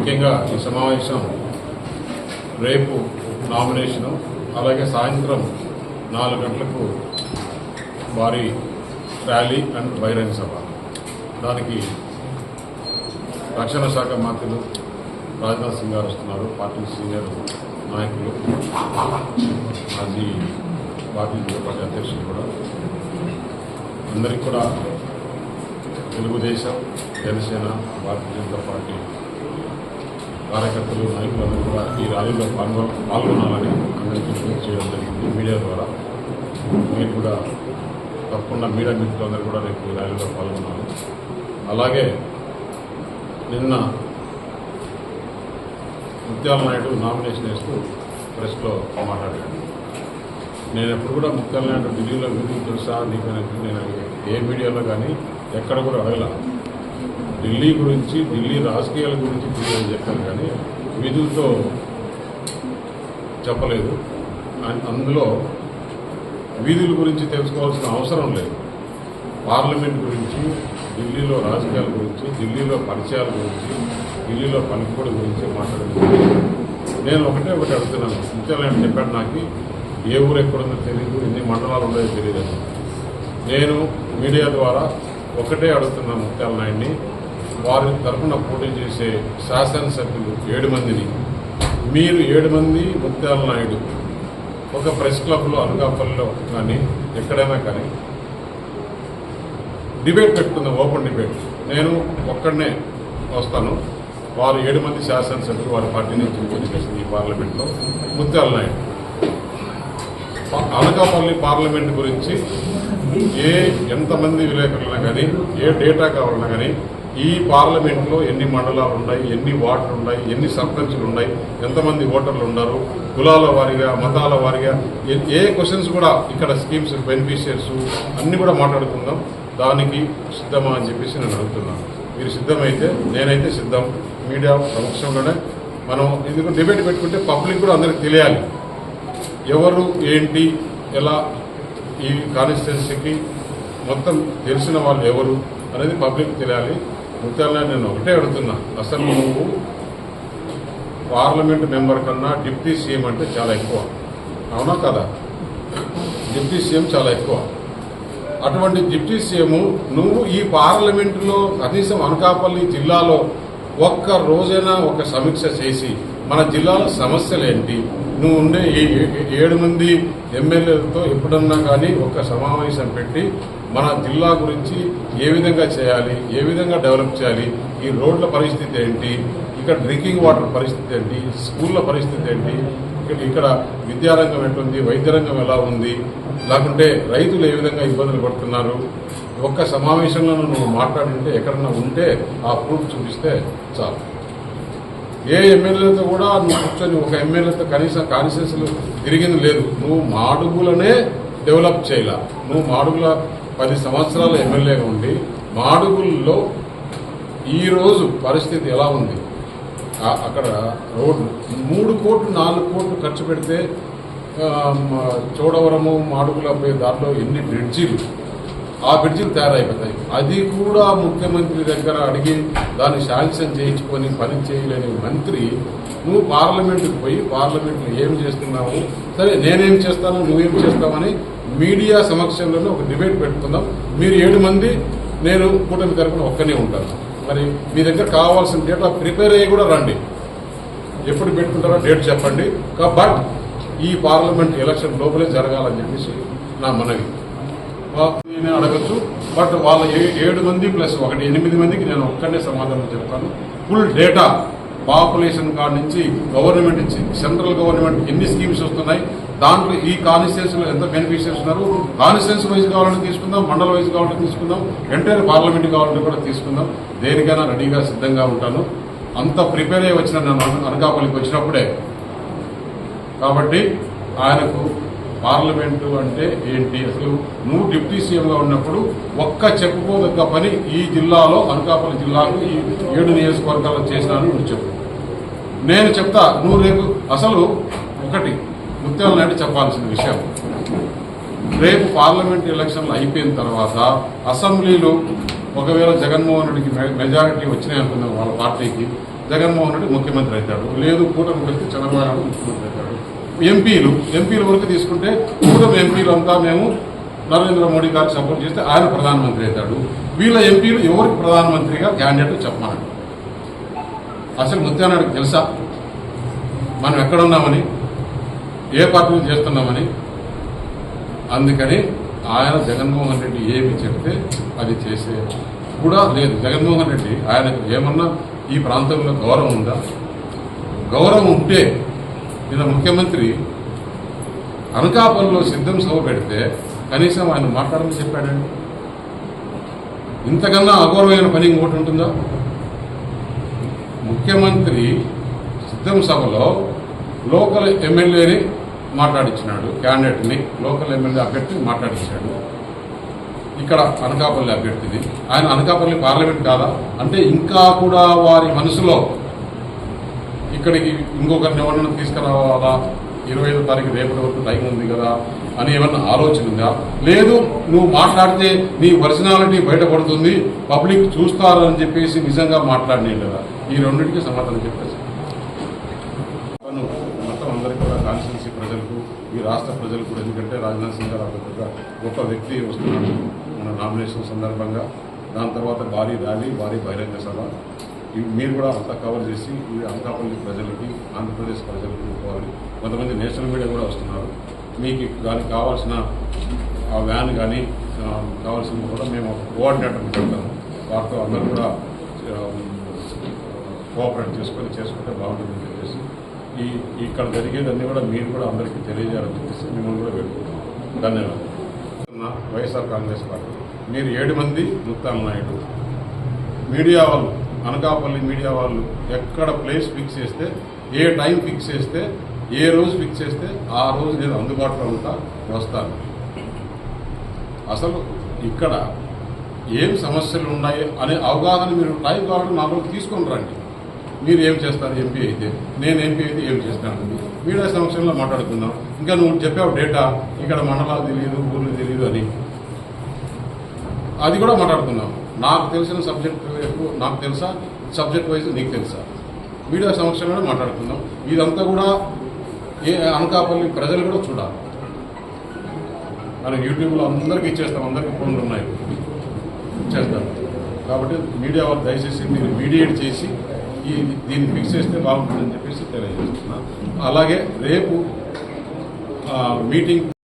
ముఖ్యంగా ఈ సమావేశం రేపు నామినేషను అలాగే సాయంత్రం నాలుగు గంటలకు భారీ ర్యాలీ అండ్ బహిరంగ సభ. దానికి రక్షణ శాఖ మంత్రులు రాజ్నాథ్ సింగ్ గారు వస్తున్నారు పార్టీ సీనియర్ నాయకులు మాజీ పార్టీ పార్టీ అధ్యక్షులు కూడా. అందరికీ కూడా తెలుగుదేశం జనసేన భారతీయ జనతా పార్టీ కార్యకర్తలు నాయకులందరూ కూడా ఈ ర్యాలీలో పాల్గొ పాల్గొనాలని అందరికీ విజ్ఞప్తి చేయడం జరిగింది మీడియా ద్వారా. మీరు కూడా తప్పకుండా మీడియా మిత్రులందరూ కూడా రేపు ఈ ర్యాలీలో పాల్గొనాలి. అలాగే నిన్న ముత్యాల నాయుడు నామినేషన్ వేస్తూ ప్రెస్లో మాట్లాడాడు. నేను ఎప్పుడు కూడా ముత్యాల నాయుడు ఢిల్లీలో మీకు తెలుసా నీకు నేను ఏ మీడియాలో కానీ ఎక్కడ కూడా అడగలేదు ఢిల్లీ గురించి ఢిల్లీ రాజకీయాల గురించి తెలియని చెప్పాను కానీ విధులతో చెప్పలేదు. అందులో వీధుల గురించి తెలుసుకోవాల్సిన అవసరం లేదు. పార్లమెంట్ గురించి ఢిల్లీలో రాజకీయాల గురించి ఢిల్లీలో పరిచయాల గురించి ఢిల్లీలో పనిపోడు గురించి మాట్లాడుతున్నాను. నేను ఒకటే ఒకటి అడుగుతున్నాను. ముత్యాలయం చెప్పాడు నాకు ఏ ఊరు ఎక్కడుందో తెలియదు ఎన్ని మండలాలు ఉన్నాయో తెలియదు నేను మీడియా ద్వారా ఒకటే అడుగుతున్నాను ముత్యాల నాయుడిని. వారి తరఫున పోటీ చేసే శాసనసభ్యులు ఏడు మందిని. మీరు ఏడు మంది ముత్యాల నాయుడు. ఒక ప్రెస్ క్లబ్లో అనకాపల్లిలో కానీ ఎక్కడైనా కానీ డిబేట్ పెట్టుకుందాం ఓపెన్ డిబేట్. నేను ఒక్కడనే వస్తాను. వారు ఏడు మంది శాసనసభ్యులు వారి పార్టీ నుంచి పోటీ చేసింది ఈ పార్లమెంట్లో ముత్యాల నాయుడు. అనకాపల్లి పార్లమెంట్ గురించి ఏ ఎంతమంది విలేకరులైనా కానీ ఏ డేటా కావాలన్నా కానీ ఈ పార్లమెంట్లో ఎన్ని మండలాలు ఉన్నాయి ఎన్ని వార్డులు ఉన్నాయి ఎన్ని సర్పంచులు ఉన్నాయి ఎంతమంది ఓటర్లు ఉన్నారు కులాల వారీగా మతాల వారిగా ఏ- ఏ క్వశ్చన్స్ కూడా ఇక్కడ స్కీమ్స్ బెనిఫిషియర్స్ అన్నీ కూడా మాట్లాడుకుందాం. దానికి సిద్ధమా అని చెప్పేసి నేను అడుగుతున్నాను. మీరు సిద్ధమైతే నేనైతే సిద్ధం. మీడియా సమక్షంలోనే మనం ఎందుకు డిబేట్ పెట్టుకుంటే పబ్లిక్ కూడా అందరికి తెలియాలి. ఎవరు ఏంటి ఎలా ఈ కాన్స్టిట్యున్సీకి మొత్తం తెలిసిన వాళ్ళు ఎవరు అనేది పబ్లిక్ తెలియాలి. ముత్యాల నేను ఒకటే అడుగుతున్నా. అసలు నువ్వు పార్లమెంట్ మెంబర్ కన్నా డిప్యూటీ సీఎం అంటే చాలా ఎక్కువ. అవునా కదా? డిప్యూటీ సీఎం చాలా ఎక్కువ. అటువంటి డిప్యూటీ సీఎం నువ్వు ఈ పార్లమెంటులో కనీసం అనకాపల్లి జిల్లాలో ఒక్క రోజైనా ఒక సమీక్ష చేసి మన జిల్లాలో సమస్యలు ఏంటి? నువ్వు ఉండే ఏ- ఏడు మంది ఎమ్మెల్యేలతో ఎప్పుడన్నా కానీ ఒక సమావేశం పెట్టి మన జిల్లా గురించి ఏ విధంగా చేయాలి ఏ విధంగా డెవలప్ చేయాలి ఈ రోడ్ల పరిస్థితి ఏంటి ఇక్కడ డ్రింకింగ్ వాటర్ పరిస్థితి ఏంటి స్కూళ్ళ పరిస్థితి ఏంటి ఇక్కడ ఇక్కడ విద్యారంగం ఎట్లుంది వైద్య రంగం ఎలా ఉంది లేకుంటే రైతులు ఏ విధంగా ఇబ్బందులు పడుతున్నారు ఒక్క సమావేశంలో నువ్వు మాట్లాడింటే ఎక్కడన్నా ఉంటే ఆ ప్రూఫ్ చూపిస్తే చాలు. ఏ ఎమ్మెల్యేతో కూడా నువ్వు కూర్చొని ఒక ఎమ్మెల్యేతో కనీసం కాన్స్టిట్యూన్సీలు తిరిగింది లేదు. నువ్వు మాడుగులనే డెవలప్ చేయాల. నువ్వు మాడుగుల పది సంవత్సరాల ఎమ్మెల్యేగా ఉండి మాడుగుల్లో ఈరోజు పరిస్థితి ఎలా ఉంది? అక్కడ రోడ్లు మూడు కోట్లు నాలుగు కోట్లు ఖర్చు పెడితే చోడవరము మాడుగుల దాంట్లో ఎన్ని బ్రిడ్జీలు? ఆ బ్రిడ్జిలు తయారైపోతాయి. అది కూడా ముఖ్యమంత్రి దగ్గర అడిగి దాన్ని శాంక్షన్ చేయించుకొని పని చేయలేని మంత్రి నువ్వు పార్లమెంటుకు పోయి పార్లమెంట్లో ఏం చేస్తున్నావు? సరే నేనేం చేస్తాను నువ్వేం చేస్తావని మీడియా సమక్షంలోనే ఒక డిబేట్ పెట్టుకుందాం. మీరు ఏడు మంది నేను కూటమి తరపున ఒక్కనే ఉంటాను. మరి మీ దగ్గర కావాల్సిన డేటా ప్రిపేర్ అయ్యి కూడా రండి. ఎప్పుడు పెట్టుకుంటారో డేట్ చెప్పండి. బట్ ఈ పార్లమెంట్ ఎలక్షన్ లోపలే జరగాలని చెప్పేసి నా మనవి. నేను అడగచ్చు? బట్ వాళ్ళ ఏ- ఏడు మంది ప్లస్ ఒకటి ఎనిమిది మందికి నేను ఒక్కనే సమాధానం చెప్తాను. ఫుల్ డేటా పాపులేషన్ కాడ నుంచి గవర్నమెంట్ నుంచి సెంట్రల్ గవర్నమెంట్ ఎన్ని స్కీమ్స్ వస్తున్నాయి దాంట్లో ఈ కాన్స్టిట్యూన్సీలో ఎంత బెనిఫిషియర్స్ ఉన్నారు కాన్స్టిట్యూన్సీ వైజ్ కావాలంటే తీసుకుందాం మండల వైజ్ కావాలంటే తీసుకుందాం ఎంటైర్ పార్లమెంట్ కావాలంటే కూడా తీసుకుందాం. దేనికైనా రెడీగా సిద్ధంగా ఉంటాను. అంత ప్రిపేర్ అయ్యి వచ్చిన నేను అనకాపల్లికి వచ్చినప్పుడే. కాబట్టి ఆయనకు పార్లమెంటు అంటే ఏంటి? అసలు నువ్వు డిప్యూటీ సీఎంగా ఉన్నప్పుడు ఒక్క చెప్పుకోదగ్గ పని ఈ జిల్లాలో అనకాపల్లి జిల్లాకు ఈ ఏడు నియోజకవర్గాల్లో చేసినాను నువ్వు చెప్పు నేను చెప్తా నువ్వు రేపు అసలు ఒకటి ముత్యాల నాయుడు చెప్పాల్సిన విషయం. రేపు పార్లమెంట్ ఎలక్షన్లు అయిపోయిన తర్వాత అసెంబ్లీలో ఒకవేళ జగన్మోహన్ రెడ్డికి మె- మెజారిటీ వచ్చినాయి అనుకుందాం వాళ్ళ పార్టీకి జగన్మోహన్ రెడ్డి ముఖ్యమంత్రి అవుతాడు. లేదు కూటమి కలిసి చంద్రబాబు నాయుడు ముఖ్యమంత్రి అవుతాడు. ఎంపీలు ఎంపీల వరకు తీసుకుంటే కూటమి ఎంపీలు అంతా మేము నరేంద్ర మోడీ గారికి సపోర్ట్ చేస్తే ఆయన ప్రధానమంత్రి అవుతాడు. వీళ్ళ ఎంపీలు ఎవరికి ప్రధానమంత్రిగా క్యాండిడేట్ చెప్పమన్నాడు అసలు ముత్యానాయుడికి తెలుసా? మనం ఎక్కడున్నామని? ఏ పార్టీలు చేస్తున్నామని? అందుకని ఆయన జగన్మోహన్ రెడ్డి ఏమి చెప్తే అది చేసే కూడా లేదు. జగన్మోహన్ రెడ్డి ఆయనకు ఏమన్నా ఈ ప్రాంతంలో గౌరవం ఉందా? గౌరవం ఉంటే ఈయన ముఖ్యమంత్రి అనకాపల్లిలో సిద్ధం సభ పెడితే కనీసం ఆయన మాట్లాడమని చెప్పాడండి. ఇంతకన్నా అగౌరవమైన పని ఇంకోటి ఉంటుందా? ముఖ్యమంత్రి సిద్ధం సభలో లోకల్ ఎమ్మెల్యేని మాట్లాడించినాడు క్యాండిడేట్ని లోకల్ ఎమ్మెల్యే అభ్యర్థిని మాట్లాడించాడు ఇక్కడ అనకాపల్లి అభ్యర్థిది ఆయన అనకాపల్లి పార్లమెంట్ కాదా? అంటే ఇంకా కూడా వారి మనసులో ఇక్కడికి ఇంకొకరిని ఎవరిని తీసుకురావాలా? ఇరవై ఐదో తారీఖు రేపటి వరకు టైం ఉంది కదా అని ఏమన్నా ఆలోచన ఉందా? లేదు నువ్వు మాట్లాడితే నీ పర్సనాలిటీ బయటపడుతుంది పబ్లిక్ చూస్తారని చెప్పేసి నిజంగా మాట్లాడినే కదా. ఈ రెండింటికి సమాధానం చెప్పేసి. తను మొత్తం అందరికీ కూడా కాన్స్టిట్యూన్సీ ప్రజలకు ఈ రాష్ట్ర ప్రజలకు కూడా ఎందుకంటే రాజ్నాథ్ సింగ్ గారు ఒక పెద్ద గొప్ప వ్యక్తి వస్తున్నాడు మన నామినేషన్ సందర్భంగా. దాని తర్వాత భారీ ర్యాలీ భారీ బహిరంగ సభ. మీరు కూడా అంతా కవర్ చేసి ఇవి అనకాపల్లి ప్రజలకి ఆంధ్రప్రదేశ్ ప్రజలకు ఇవ్వాలి కొంతమంది నేషనల్ మీడియా కూడా వస్తున్నారు. మీకు దానికి కావాల్సిన ఆ వ్యాన్ కానీ కావాల్సినవి కూడా మేము కోఆర్డినేటర్ పెడతాము. వారితో అందరూ కూడా కోఆపరేట్ చేసుకొని చేసుకుంటే బాగుంటుందని చెప్పేసి. ఈ ఇక్కడ జరిగేదన్నీ కూడా మీరు కూడా అందరికీ తెలియజేయాలని చెప్పేసి మిమ్మల్ని కూడా పెట్టుకుంటాం ధన్యవాదాలు. నా వైఎస్ఆర్ కాంగ్రెస్ పార్టీ. మీరు ఏడు మంది ముత్తాల నాయుడు. మీడియా వాళ్ళు అనకాపల్లి మీడియా వాళ్ళు ఎక్కడ ప్లేస్ ఫిక్స్ చేస్తే ఏ టైం ఫిక్స్ చేస్తే ఏ రోజు ఫిక్స్ చేస్తే ఆ రోజు నేను అందుబాటులో ఉంటా వస్తాను. అసలు ఇక్కడ ఏం సమస్యలు ఉన్నాయి అనే అవగాహన మీరు టైం కావాలంటే నా రోజు తీసుకొని రండి. మీరు ఏం చేస్తారు? ఎంపీ అయితే. నేను ఎంపీ అయితే ఏం చేస్తాను? మీడియా సమస్యల్లో మాట్లాడుకుందాం. ఇంకా నువ్వు చెప్పావు డేటా ఇక్కడ మండలాలు తెలియదు ఊర్లు తెలియదు అని. అది కూడా మాట్లాడుకుందాం. నాకు తెలిసిన సబ్జెక్ట్ ఎక్కువ నాకు తెలుసా? సబ్జెక్ట్ వైజ్ నీకు తెలుసా? మీడియా సమస్యలను మాట్లాడుకుందాం. ఇదంతా కూడా ఏ అనకాపల్లి ప్రజలు కూడా చూడాలి. మనం యూట్యూబ్లో అందరికీ ఇచ్చేస్తాం. అందరికీ ఫోన్లు ఉన్నాయి. చేస్తాం కాబట్టి మీడియా వాళ్ళు దయచేసి మీరు మీడియేట్ చేసి ఈ దీన్ని ఫిక్స్ చేస్తే బాగుంటుందని చెప్పేసి తెలియజేస్తున్నా. అలాగే రేపు మీటింగ్